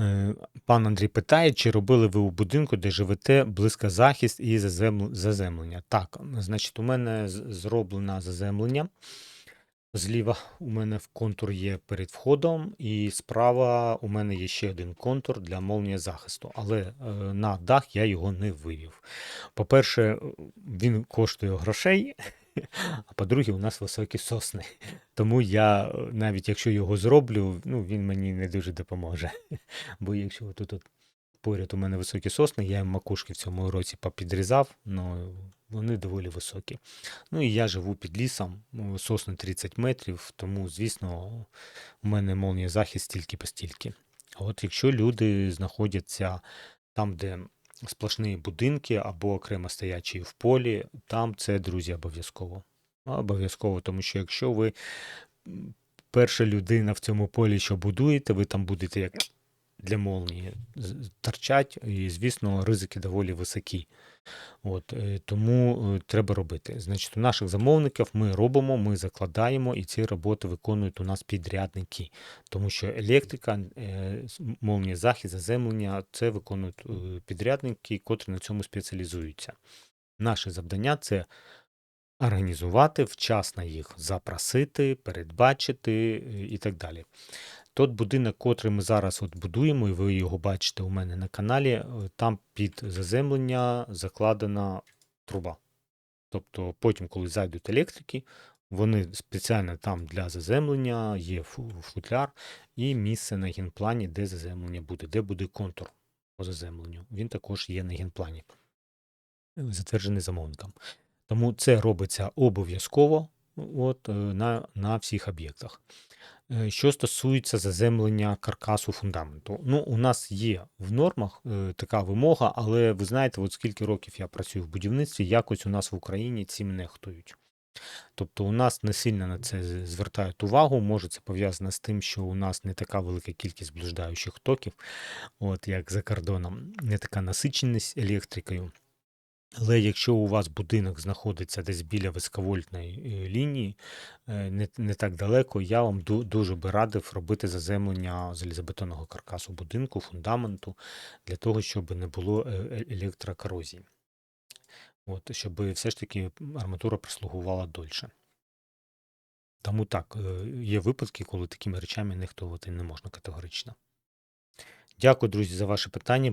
Е, Пан Андрій питає, чи робили ви у будинку, де живете, близькозахист і заземлення? Так, значить, у мене зроблено заземлення. Зліва у мене в контур є перед входом, і справа у мене є ще один контур для молнія захисту, але е, на дах я його не вивів. По-перше, він коштує грошей, а по-друге, у нас високі сосни. Тому я, е, навіть якщо його зроблю, ну, він мені не дуже допоможе. Бо якщо тут поряд у мене високі сосни, я їм макушки в цьому році попідрізав, ну вони доволі високі. Ну і я живу під лісом, ну, сосни 30 метрів, тому, звісно, у мене молнія захист тільки постільки. От якщо люди знаходяться там, де сплошні будинки або окремо стоячі в полі, там це, друзі, обов'язково. Обов'язково, тому що якщо ви перша людина в цьому полі, що будуєте, ви там будете як для молнії торчать, і, звісно, ризики доволі високі. От, е, тому е, треба робити. Значить, у наших замовників ми робимо, ми закладаємо, і ці роботи виконують у нас підрядники. Тому що електрика, е, молнія захист, заземлення це виконують підрядники, котрі на цьому спеціалізуються. Наше завдання це організувати, вчасно їх запросити, передбачити і так далі. Тот будинок, котрий ми зараз от будуємо, і ви його бачите у мене на каналі, е, там під заземлення закладена труба. Тобто потім, коли зайдуть електрики, вони спеціально там для заземлення, є футляр і місце на генплані, де заземлення буде, де буде контур по заземленню. Він також є на генплані, е, затверджений замовником. Тому це робиться обов'язково от, е, на, на всіх об'єктах. Е, Що стосується заземлення каркасу фундаменту, ну у нас є в нормах е, така вимога, але ви знаєте, от скільки років я працюю в будівництві, якось у нас в Україні цим нехтують. Тобто у нас не сильно на це звертають увагу. Може, це пов'язано з тим, що у нас не така велика кількість блуждаючих токів, от як за кордоном, не така насиченість електрикою. Але якщо у вас будинок знаходиться десь біля високовольтної е, лінії, е, не, не так далеко, я вам дуже би радив робити заземлення залізобетонного каркасу будинку, фундаменту, для того, щоб не було е, електрокорозії. От, щоб все ж таки арматура прислугувала дольше. Тому так, є випадки, коли такими речами нехтувати не можна категорично. Дякую, друзі, за ваше питання.